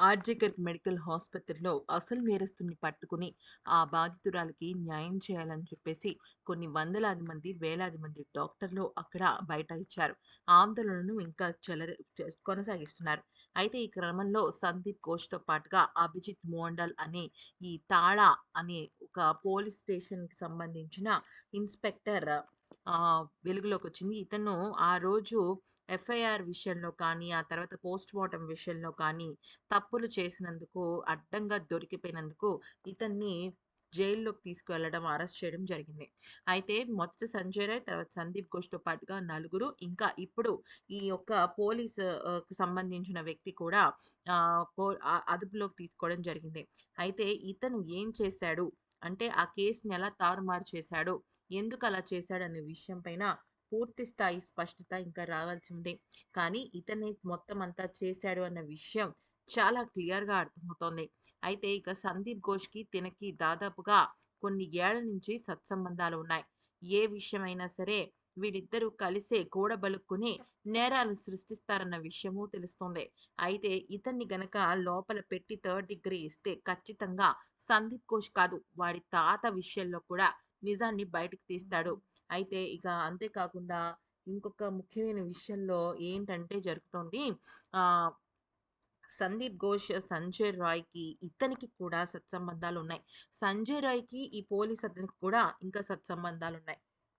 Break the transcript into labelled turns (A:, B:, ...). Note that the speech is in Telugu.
A: ఆర్జికర్ మెడికల్ ఆసుపత్రిలో అసలు నేరస్తుని పట్టుకుని ఆ బాధితురాలికి న్యాయం చేయాలని చెప్పేసి కొన్ని వందలాది మంది వేలాది మంది డాక్టర్లు అక్కడ బయట ఇచ్చారు ఆందోళనను ఇంకా చెలరి కొనసాగిస్తున్నారు. అయితే ఈ క్రమంలో సందీప్ ఘోష్‌తో పాటుగా అభిజిత్ మోండల్ అనే ఈ తాళా అనే ఒక పోలీస్ స్టేషన్‌కి సంబంధించిన ఇన్స్‌పెక్టర్ వెలుగులోకి వచ్చింది ఇతను ఆ రోజు ఎఫ్ఐఆర్ విషయంలో కానీ, ఆ తర్వాత పోస్ట్‌మార్టం విషయంలో కానీ తప్పులు చేసినందుకు అడ్డంగా దొరికిపోయినందుకు ఇతన్ని జైల్లోకి తీసుకువెళ్ళడం, అరెస్ట్ చేయడం జరిగింది. అయితే మొదట సంజయ్ రాయ్, తర్వాత సందీప్ ఘోష్‌తో పాటుగా నలుగురు ఇంకా ఇప్పుడు ఈ యొక్క పోలీసు సంబంధించిన వ్యక్తి కూడా అదుపులోకి తీసుకోవడం జరిగింది. అయితే ఇతను ఏం చేశాడు? అంటే ఆ కేసుని ఎలా తారుమారు చేశాడో చేశాడు? అలా చేశాడనే విషయం పైన పూర్తి స్థాయి స్పష్టత ఇంకా రావాల్సి ఉంది. కానీ ఇతనే మొత్తం అంతా చేశాడు అన్న విషయం చాలా క్లియర్‌గా అర్థమవుతోంది. అయితే ఇక సందీప్ ఘోష్‌కి, తినకి దాదాపుగా కొన్ని ఏళ్ళ నుంచి సత్సంబంధాలు ఉన్నాయి. ఏ విషయమైనా సరే వీళ్ళిద్దరూ కలిసే కూడబలుక్కుని నేరాలు సృష్టిస్తారన్న విషయము తెలుస్తుంది అయితే ఇతన్ని గనక లోపల పెట్టి థర్డ్ డిగ్రీ ఇస్తే ఖచ్చితంగా సందీప్ ఘోష్ కాదు, వాడి తాత విషయంలో కూడా నిజాన్ని బయటకు తీస్తాడు. అయితే ఇక అంతేకాకుండా ఇంకొక ముఖ్యమైన విషయంలో ఏంటంటే జరుగుతోంది. ఆ సందీప్ ఘోష్, సంజయ్ రాయ్‌కి ఇతనికి కూడా సత్సంబంధాలు ఉన్నాయి సంజయ్ రాయ్‌కి ఈ పోలీస్ అతనికి కూడా ఇంకా సత్సంబంధాలు ఉన్నాయి